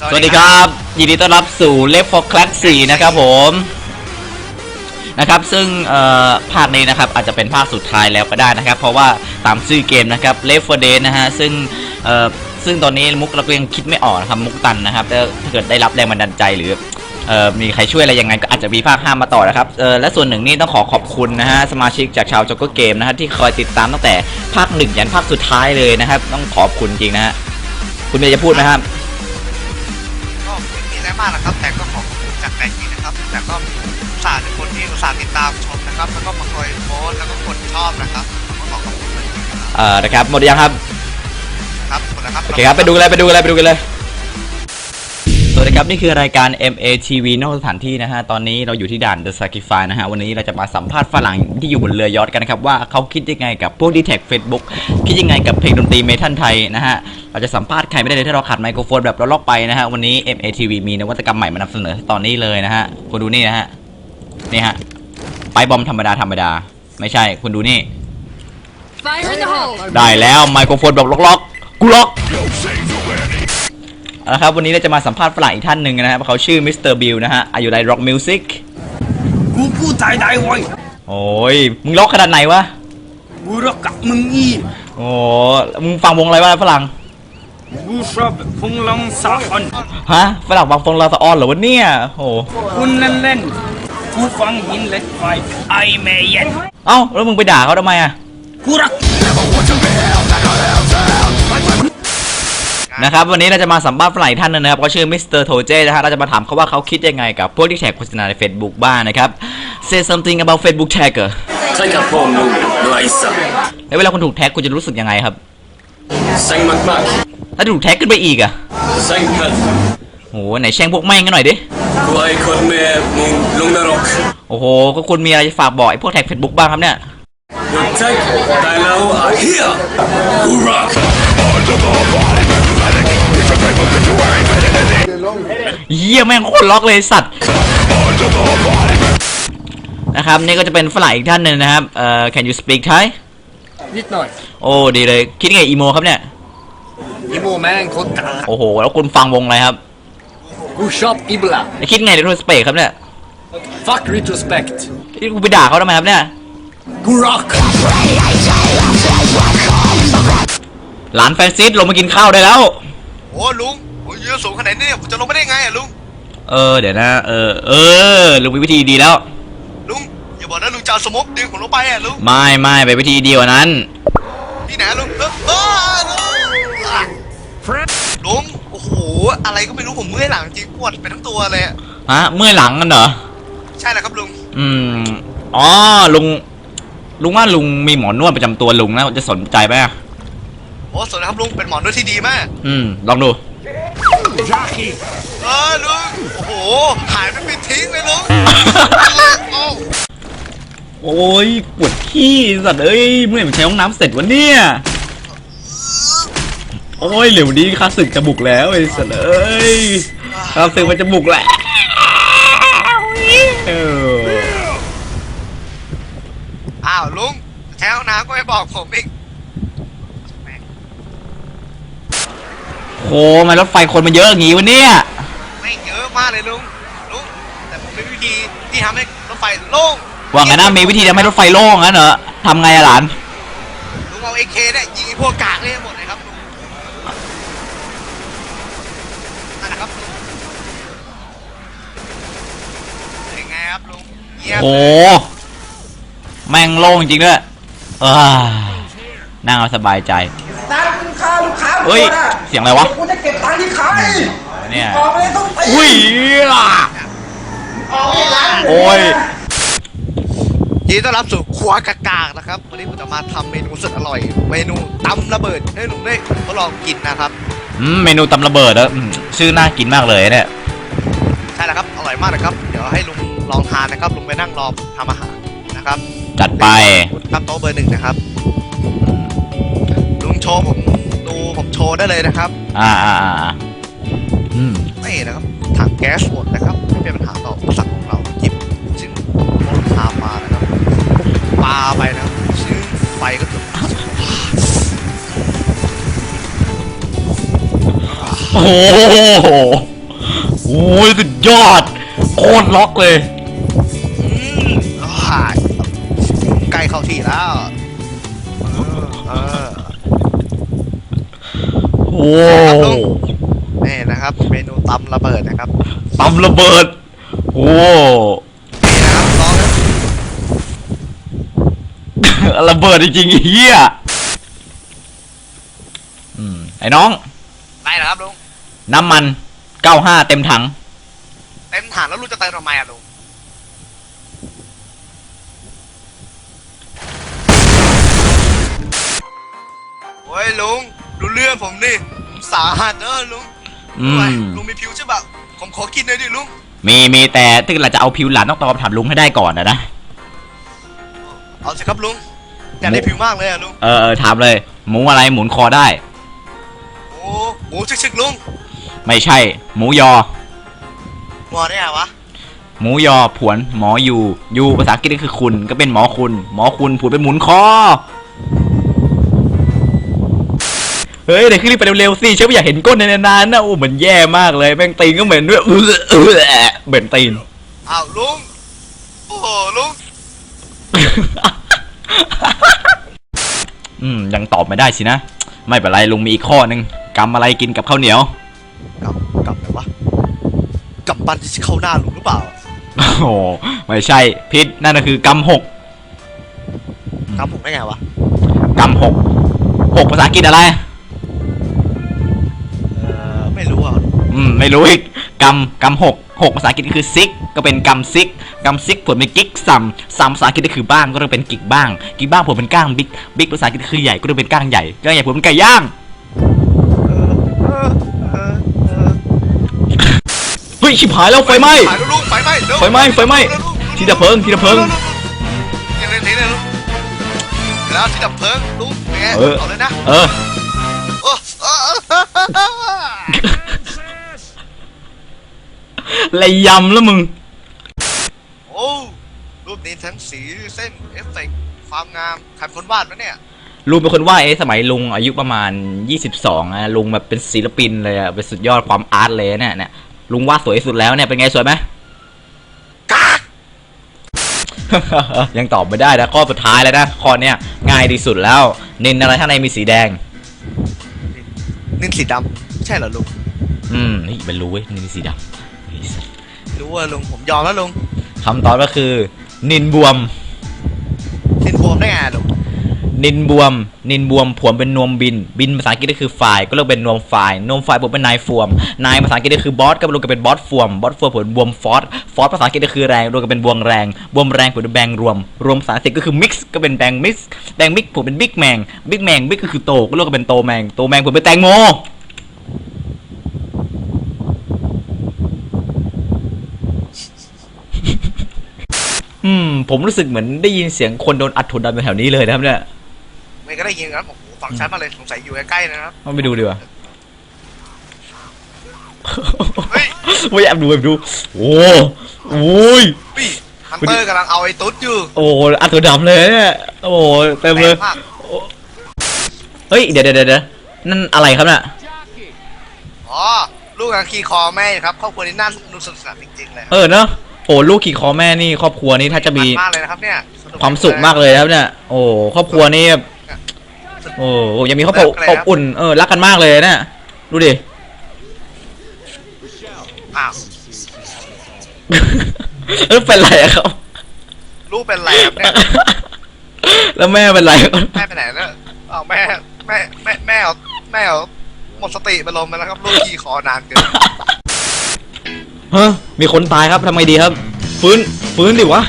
สวัสดีครับ ยินดีต้อนรับสู่เลฟฟอร์คลาสสี่นะครับผมนะครับซึ่งเอ่อภาคนี้นะครับอาจจะเป็นภาคสุดท้ายแล้วก็ได้นะครับ เพราะว่าตามชื่อเกมนะครับ Left 4 Dead นะฮะซึ่งเอ่อซึ่งตอนนี้มุกเราก็ยังคิดไม่ออกนะครับมุกตันนะครับถ้าเกิดได้รับแรงบันดาลใจหรือเอ่อมีใครช่วยอะไรยังไงก็อาจจะมีภาคห้ามาต่อนะครับเออและส่วนหนึ่งนี่ต้องขอขอบคุณนะฮะสมาชิกจากชาวจ็อกเกอร์เกมนะฮะที่คอยติดตามตั้งแต่ภาคหนึ่งยันภาคสุดท้ายเลยนะครับ ต้องขอบคุณจริงนะฮะคุณเมย์จะพูดไหมครับ ม่มีอะไรมากนะครับ แต่ก็ขอบคุณจากใจจริงนะครับ แต่ก็อุตส่าห์เป็นคนที่อุตส่าห์ติดตามชมนะครับ แล้วก็มาคอยโพสต์แล้วก็กดชอบนะครับก็ขอขอบคุณจริงๆนะครับเอ่อนะครับหมดยังครับครับหมดแล้วครับ โอเคครับไปดูกันเลยไปดูกันเลยไปดูกันเลยส วัสดีครับ นี่คือรายการ MATV นอกสถานที่นะฮะ ตอนนี้เราอยู่ที่ด่าน The Sacrifice นะฮะ วันนี้เราจะมาสัมภาษณ์ฝรั่งที่อยู่บนเรือยอทกันนะครับ ว่าเขาคิดยังไงกับพวกดีแท็ก Facebook คิดยังไงกับเพลงดนตรีเมทัลไทยนะฮะ เราจะสัมภาษณ์ใครไม่ได้เลยถ้าเราขาดไมโครโฟนแบบเราลอกไปนะฮะ วันนี้ MATV มีนวัตกรรมใหม่มานำเสนอตอนนี้เลยนะฮะ คุณดูนี่นะฮะ นี่ฮะ ไปบอมธรรมดาธรรมดา ไม่ใช่ คุณดูนี่ Fire in the hole! ได้แล้วไมโครโฟนแบบล็อกๆกูล็อก เอาละครับวันนี้เราจะมาสัมภาษณ์ฝรั่งอีกท่านหนึ่งนะครับเขาชื่อมิสเตอร์บิลนะฮะอายุไรร็อกมิวสิกกูพูดไทยได้เว้ยโอ้ยมึงล็อกขนาดไหนวะกูรักกับมึงอีโอ้มึงฟังวงอะไรวะฝรั่งกูชอบพงลองสาอนฮะฝรั่งฟังฟงลาสออนเหรอวะเนี่ยโอ้คุณเล่นเล่นๆกูฟังหินเหล็กไฟไอเมเย็นเอ้าแล้วมึงไปด่าเขาทำไมอะกูรัก นะครับวันนี้เราจะมาสัมภาษณ์ฝรั่งอีกท่านหนึงนะครับเขาชื่อมิสเตอร์โทเจนะฮะเราจะมาถามเขาว่าเขาคิดยังไงกับพวกที่แท็กโฆษณาใน Facebook บ้างนะครับ say something about Facebook tagger ใช่กับพวกหนูไร้สาระแล้วเวลาคุณถูกแท็กคุณจะรู้สึกยังไงครับเซ็งมากถ้าถูกแท็กขึ้นไปอีกอะๆเซ็งกันโอ้โหไหนแช่งพวกแม่งกันหน่อยดิกูไอ้คนแม่มึงลงนรกโอ้โหก็คุณมีอะไรจะฝากบอกไอ้พวกแท็กเฟซบุ๊กบ้างครับเนี่ยหยุดแท็กได้แล้วไอ้เหี้ยกูรัก เยี่ยแม่งโคตรล็อกเลยสัตว์นะครับนี่ก็จะเป็นฝรั่งอีกท่านหนึ่งนะครับเอ่อ can you speak Thai นิดหน่อย โอ้ดีเลยคิดไงอีโมครับเนี่ยอีโมแม่งโคตรกาโอ้โหแล้วคุณฟังวงอะไรครับกูชอบอีบลาคิดไงในโทรสเปกครับเนี่ย fuck retrospect นี่กูไปด่าเขาทำไมครับเนี่ยกูรักหลานแฟนซิสลงมากินข้าวได้แล้วโอ้ลุงโอ้ยยืนสูงขนาดนี้ผมจะลงไม่ได้ไงอะลุง เออเดี๋ยวนะ เออ เออลุงมีวิธีดีแล้ว ลุงอย่าบอกนะลุงจะเอาสโมกดึงผมลงไปอะลุงไม่ไม่ไปวิธีเดียวานั้น ที่ไหนลุงเออเออลุงอะลุงโอ้โหอะไรก็ไม่รู้ผมเมื่อยหลังจริงปวดไปทั้งตัวเลยอะฮะ เมื่อยหลังกันเหรอ ใช่แหละครับลุงอืม อ๋อลุง ลุงว่าลุงมีหมอนวดประจำตัวลุงนะจะสนใจไหมอะ โอ้สวัสดีครับลุงเป็นหมอนวดที่ดีมากอืม ลองดูเออลุงโอ้โหหายไปเป็นทิ้งเลยลุงโอ้โอ้ยปวดขี้สัตว์เอ้ยเมื่อไหร่มันใช้ห้องน้ำเสร็จวะเนี่ย โอ้ยเร็วนี้ข้าศึกจะบุกแล้วไอ้สัตว์เอ้ยข้าศึกมันจะบุกแล้วเอออ้าวลุงแช่ห้องน้ำก็ไม่บอกผมอีก โอ้มารถไฟคนมันเยอะอย่างงี้วะเนี่ยไม่เยอะมากเลยลุงลุงแต่ผมมีวิธีที่ทำให้รถไฟโล่งว่างั้นนะมีวิธีทำให้รถไฟโล่งงั้นเหรอทำไงอะหลานลุงเอาเอเคเนี่ยยิงไอ้พวกกากนี่ให้หมดเลยครับลุงนั่นนะครับลุงเป็นไงครับลุงเยี่ยมโอ้แม่งโล่งจริงด้วยเออนั่งเอาสบายใจ เฮ้ย เสียงอะไรวะ กูจะเก็บตังค์ที่ใครเนี่ย ออกไปเลยต้องตีอุ้ยอะออกไปร้านโอ้ยยินดีต้อนรับสู่ครัวกากากนะครับ วันนี้ผมจะมาทำเมนูสุดอร่อย เมนูตำระเบิดให้ลุงได้ทดลองกินนะครับ อืมเมนูตำระเบิดอะอืมชื่อน่ากินมากเลยเนี่ย ใช่แล้วครับ อร่อยมากนะครับ เดี๋ยวให้ลุงลองทานนะครับ ลุงไปนั่งรอทำอาหารนะครับ จัดไปตั้งโต๊ะเบอร์หนึ่งนะครับ ลุงโชว์ผมดูผม โชว์ได้เลยนะครับอ่าอ่าอ่าอ่าอืมไม่นะครับถังแก๊สหมดนะครับไม่เป็นปัญหาต่ออุปสรรคของเราหยิบซึ่งรถพามานะครับปาไปนะครับซึ่งไฟก็จะโอ้โหโอ้ยสุดยอด โคตรล็อกเลย อืมอ่าใกล้เข้าที่แล้ว โอ้นี่นะครับ เมนูตำระเบิดนะครับตำระเบิด โอ้นี่นะครับลองนะระเบิดจริงๆไอ้เฮียอืมไอ้น้องได้นะครับลุงน้ำมัน95เต็มถัง เต็มถังแล้วลุงจะเติมทำไมอะลุงโอ้ยลุง ดูเรื่องผมนี่ผมสาหัสเออลุงอืทำไมมลุงมีผิวใช่ปะผมขอกินหน่อยดิลุงมีมีแต่ถ้าเราจะเอาผิวหลานต้องตอบถามลุงให้ได้ก่อนนะนะเอาสิครับลุงอยากได้ผิวมากเลยอะลุงเออเออถามเลย หมูอะไรหมุนคอได้ โอ้หมูชึกๆลุงไม่ใช่ หมูยอ งอได้ไงวะหมูยอผวนหมออยู่ อยู่ภาษาอังกฤษก็คือคุณก็เป็นหมอคุณ หมอคุณผวนเป็นหมุนคอ เฮ้ยเดี๋ยวขึ้นไปเร็วๆสิฉันไม่อยากเห็นก้นในนานๆนะโอ้เหมือนแย่มากเลยแม่งตีนก็เหม็นด้วยเออเออเหม็นตีนอ้าวลุงโอ้โหลุงอืมยังตอบไม่ได้สินะ ไม่เป็นไรลุงมีอีกข้อหนึ่งกำอะไรกินกับข้าวเหนียวกำกำอะไรวะกำปั้นที่เข้าหน้าลุงหรือเปล่าโอ้โหไม่ใช่พิษนั่นก็คือกำหกกำผมได้ไงวะกำหกหกภาษาอังกฤษอะไร อะอืมไม่รู้อีกกำกำหกหกภาษาอังกฤษก็คือซิกก็เป็นกำซิกกำซิกผลเป็นกิ๊กซัมซัมภาษาอังกฤษก็คือบ้างก็ต้องเป็นกิกบ้างกิกบ้างผลเป็นก้างบิ๊กบิ๊กภาษาอังกฤษก็คือใหญ่ก็ต้องเป็นก้างใหญ่ก้างใหญ่ผลเป็นไก่ย่างเออเออเออเออเฮ้ยชิบหายแล้วไฟไหม้ถ่ายแล้วลุงไฟไหม้เร็วไฟไหม้ไฟไหม้ร็วร็วที่ดับเพลิงที่ดับเพลิงยังเล่นเทเลยลุงเดี๋ยวแล้วที่ดับเพลิงลุงเป็นไงเออเอาเลยนะเออ โอ้เออเออเออเลยยำแล้วมึง โอ้รูปนี้ทั้งสีเส้นเอฟเฟกต์ความงามใครเป็นคนวาดวะเนี่ย ลุงเป็นคนวาดเอะสมัยลุงอายุประมาณ 22อะลุงแบบเป็นศิลปินเลยอะเป็นสุดยอดความอาร์ตเลยเนี่ยเนี่ยลุงวาดสวยที่สุดแล้วเนี่ยเป็นไงสวยไหมยังตอบไม่ได้นะข้อสุดท้ายแล้วนะข้อเนี้ยง่ายที่สุดแล้วนินอะไรข้างในมีสีแดง นินสีดำไม่ใช่เหรอลุงอืมนี่เป็นรู้เว้ยนินสีดำไอ้สัส รู้ว่าลุงผมยอมแล้วลุงคำตอบก็คือ นินบวมนินบวมได้ไงลุงนินบวม นินบวมผวนเป็นนวมบิน บินภาษาอังกฤษก็คือฝ่าย ก็เรียกเป็นนวมฝ่าย นวมฝ่ายผมเป็นนายฟวม นายภาษาอังกฤษก็คือบอสก็รวมกันเป็นบอสฟวม บอสฟวมผลบวมฟอสฟอสภาษาอังกฤษก็คือแรงรวมกันเป็นบวงแรง บวมแรงผลเป็นแบงรวม รวมภาษาอังกฤษก็คือมิกซ์ก็เป็นแบงมิกซ์ แบงมิกผมเป็นบิ๊กแมง บิ๊กแมงบิ๊กก็คือโต ก็รวมกันเป็นโตแมง โตแมงผมเป็นแตงโม อืม ผมรู้สึกเหมือนได้ยินเสียงคนโดนอัดถุนดันไปแถวนี้เลยนะครับเนี่ยไม่ก็ได้ยินครับโอ้โหฝั่งชั้นมาเลยสงสัยอยู่ใกล้ๆนะครับเอาไปดูดีกว่าเฮ้ยไม่แอบดูแอบดู โอ้โอ้ยพี่ฮันเตอร์กำลังเอาไอ้ตุ๊ดอยู่โอ้อัดตัวดำเลยเนี่ยโอ้เต็มเลยแรงมากเฮ้ยเดี๋ยวเดี๋ยวเดี๋ยวนั่นอะไรครับน่ะอ๋อลูกกำลังขี่คอแม่อยู่ครับครอบครัวนี้น่าสนุกสนานจริงๆเลยครับเออเนาะ โอ้ลูกขี่คอแม่นี่ครอบครัวนี้ถ้าจะมีนมากเลยนะครับเนี่ยนุความสุขมากเลยนะครับเนี่ย โอ้ครอบครัวนี่แบบโอ้ยังมีครอบครัวอบอุ่นเออรักกันมากเลยเนี่ยดูดิอ้าวเออเป็นไรอะครับลูกเป็นไรครับเนี่ยแล้วแม่เป็นไรแม่ไปไหนแล้วอ้าวแม่แม่แม่แม่เอาแม่เอาหมดสติไปลมไปแล้วครับลูกขี่คอนานเกิน เฮ้ยมีคนตายครับทำไงดีครับ ฟื้นฟื้นดิวะ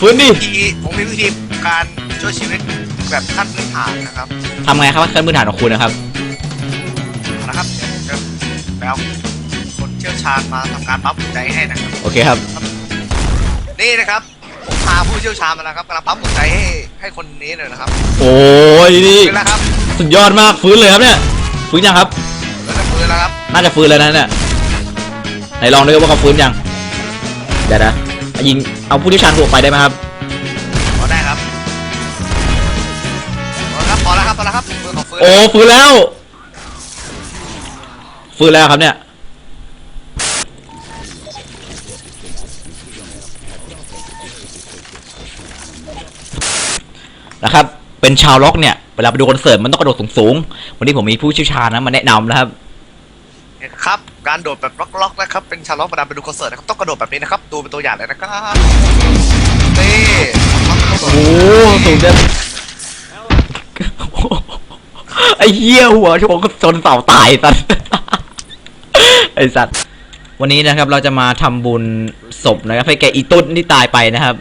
ฟื้นดิทีผมมีวิธีการช่วยชีวิตแบบขั้นพื้นฐานนะครับทำไงครับขั้นพื้นฐานของคุณนะครับเอาละครับเดี๋ยวจะไปเอาคนเชี่ยวชาญมาทำการปั๊มหัวใจให้นะครับโอเคครับนี่นะครับผมพาผู้เชี่ยวชาญมาแล้วครับกำลังปั๊มหัวใจให้ให้คนนี้เลยนะครับโอ้ยนี่ฟื้นแล้วครับสุดยอดมากฟื้นเลยครับเนี่ยฟื้นยังครับแล้วจะฟื้นแล้วครับน่าจะฟื้นแล้วนะเนี่ย ไหนลองดูว่าเขาฟื้นยังเดี๋ยวนะยิงเอาผู้เชี่ยวชาญตัวไปได้ไหมครับพอได้ครับพอแล้วครับพอแล้วครับพอแล้วครับมือของฟื้นโอ้ฟื้นแล้วฟฟื้นแล้วครับเนี่ยนะครับเป็นชาวล็อกเนี่ยเวลาไปดูคอนเสิร์ตมันต้องกระโดดสูงๆวันนี้ผมมีผู้เชี่ยวชาญนะมาแนะนำนะครับเนี่ยครับ การโดดแบบล็อกๆนะครับ เป็นชาวล็อกประดาไปดูคอนเสิร์ตนะครับ ต้องกระโดดแบบนี้นะครับ ดูเป็นตัวอย่างเลยนะครับนี่โอ้โหสูงจังไอ้เหี้ยหัวชนชนเสาตายสัตว์ไอ้สัตว์วันนี้นะครับเราจะมาทำบุญศพนะครับให้แกอีตุ้นที่ตายไปนะครับ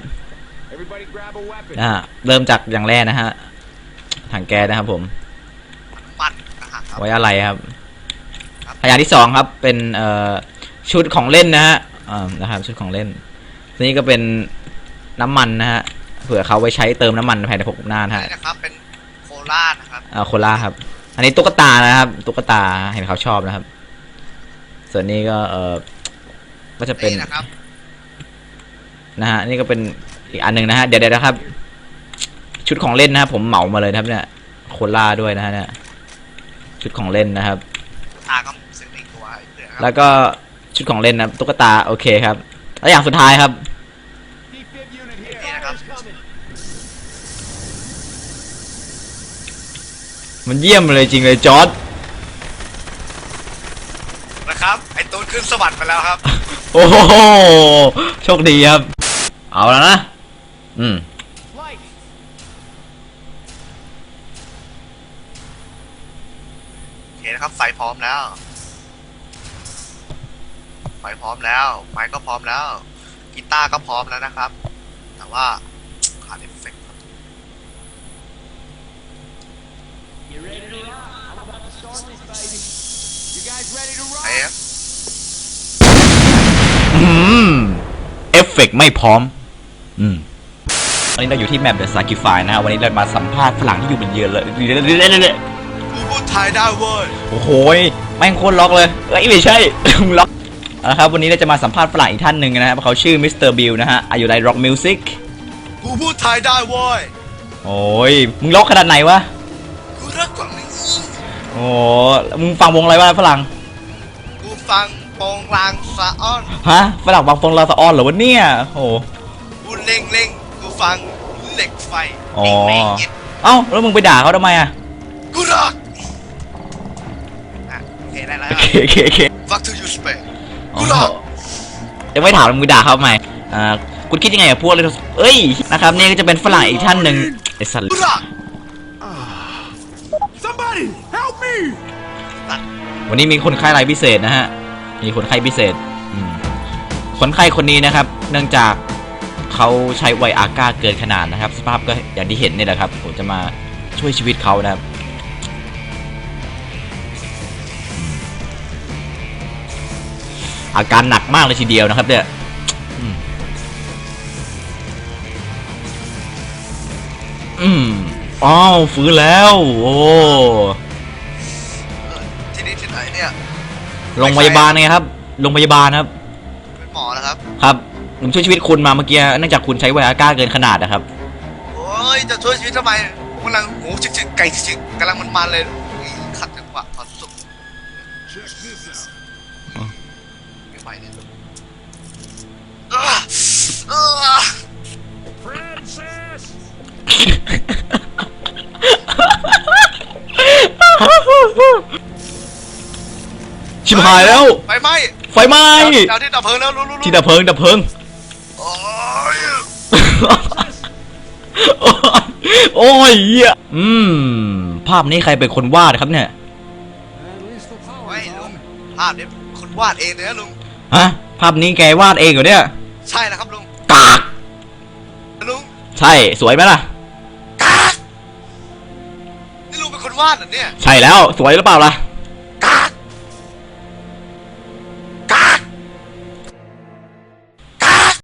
นะฮะเริ่มจากอย่างแรกนะฮะถังแก๊สนะครับผมปั่นนะฮะครับไว้อะไรครับ ครับพยานที่สองครับเป็นเอ่อชุดของเล่นนะฮะอ่านะครับชุดของเล่นทีนี้ก็เป็นน้ำมันนะฮะเผื่อเขาไว้ใช้เติมน้ำมันภายในภพหน้านะฮะนี่นะครับเป็นโคราชนะครับอ่าโคล่าครับ อันนี้ตุ๊กตานะครับตุ๊กตาเห็นเขาชอบนะครับ ส่วนนี้ก็เออก็จะเป็นนี่นะครับนะฮะนี่ก็เป็นอีกอันหนึ่งนะฮะเดี๋ยวเดี๋ยวนะครับ ชุดของเล่นนะครับผมเหมามาเลยนะครับเนี่ยโคล่าด้วยนะฮะเนี่ยชุดของเล่นนะครับตาก็ซื้ แล้วก็ชุดของเล่นนะครับตุ๊กตาโอเคครับ แล้วอย่างสุดท้ายครับ นี่นะครับ มันเยี่ยมเลยจริงเลยจอร์ดนะครับ ไอ้ตูนขึ้นสวรรค์ไปแล้วครับ โอ้โหโชคดีครับ เอาแล้วนะ อืม โอเคนะครับไฟพร้อมแล้ว ไฟพร้อมแล้ว ไม้ก็พร้อมแล้ว กีตาร์ก็พร้อมแล้วนะครับ แต่ว่าขาดเอฟเฟกต์ครับไอ้อืมเอฟเฟกต์ไม่พร้อม อืมวันนี้เราอยู่ที่แมปเดอะซากิฟายนะฮะวันนี้เรามาสัมภาษณ์ฝรั่งที่อยู่บนเยือนเลยกูพูดไทยได้เว้ย โอ้โหยแม่งโคตรล็อกเลยเอ้ยไม่ใช่มึงล็อก เอาละครับวันนี้เราจะมาสัมภาษณ์ฝรั่งอีกท่านหนึ่งนะครับเขาชื่อมิสเตอร์บิลนะฮะอายุไรร็อกมิวสิกกูพูดไทยได้เว้ยโอ้ยมึงล็อกขนาดไหนวะกูรักกว่านี้โอ้มึงฟังวงอะไรวะฝรั่งกูฟังโปงลางสะอ้อนฮะฝรั่งฟังฟงลาสออนเหรอวะเนี่ยโอ้กูเล่งเล่งกูฟังเหล็กไฟอ๋อเล่งเล่งเย็ดเอ้าแล้วมึงไปด่าเขาทำไมอะกูรักอะโอเคได้แล้วโอเคโอเคโอเค Fuck to you Spain อ๋อกูรักยังไม่ถามเลยมึงด่าเขาทำไมอ่าคุณคิดยังไงกับพวกเลยเอ้ยนะครับนี่ก็จะเป็นฝรั่งอีกท่านหนึ่งไอ้สัตว์กูรัก Somebody help me! วันนี้มีคนไข้รายพิเศษนะฮะ มีคนไข้พิเศษอืมคนไข้คนนี้นะครับ เนื่องจากเขาใช้ไวอาก้าเกินขนาดนะครับ สภาพก็อย่างที่เห็นนี่แหละครับผมจะมาช่วยชีวิตเขานะครับ อาการหนักมากเลยทีเดียวนะครับเนี่ยอืมอืมอ้าวฟื้นแล้ว โอ้ที่นี่ที่ไหนเนี่ยโรงพยาบาลไงครับโรงพยาบาลครับเป็นหมอแล้วครับ ครับผมช่วยชีวิตคุณมาเมื่อกี้เนื่องจากคุณใช้ไวอาก้าเกินขนาดนะครับโอ้ยจะช่วยชีวิตทำไมผมกำลังหูชิกๆไก่ชิกๆกำลังมันๆเลย ไม่ไหวเนี่ยอะอะ Francis! ชิบหายแล้ว ไฟไหม้ไฟไหม้ดาวที่ดับเพลิงแล้วรู้รู้รู้ที่ดับเพลิงดับเพลิง โอ้ยโอ้ยเหี้ยอืม ภาพนี้ใครเป็นคนวาดครับเนี่ยไว้ลุงภาพนี้คุณวาดเองเลยนะลุง ฮะภาพนี้แกวาดเองเหรอเนี่ยใช่นะครับลุงกากลุงใช่สวยไหมล่ะกากนี่ลุงเป็นคนวาดเหรอเนี่ย ใช่แล้วสวยหรือเปล่าล่ะ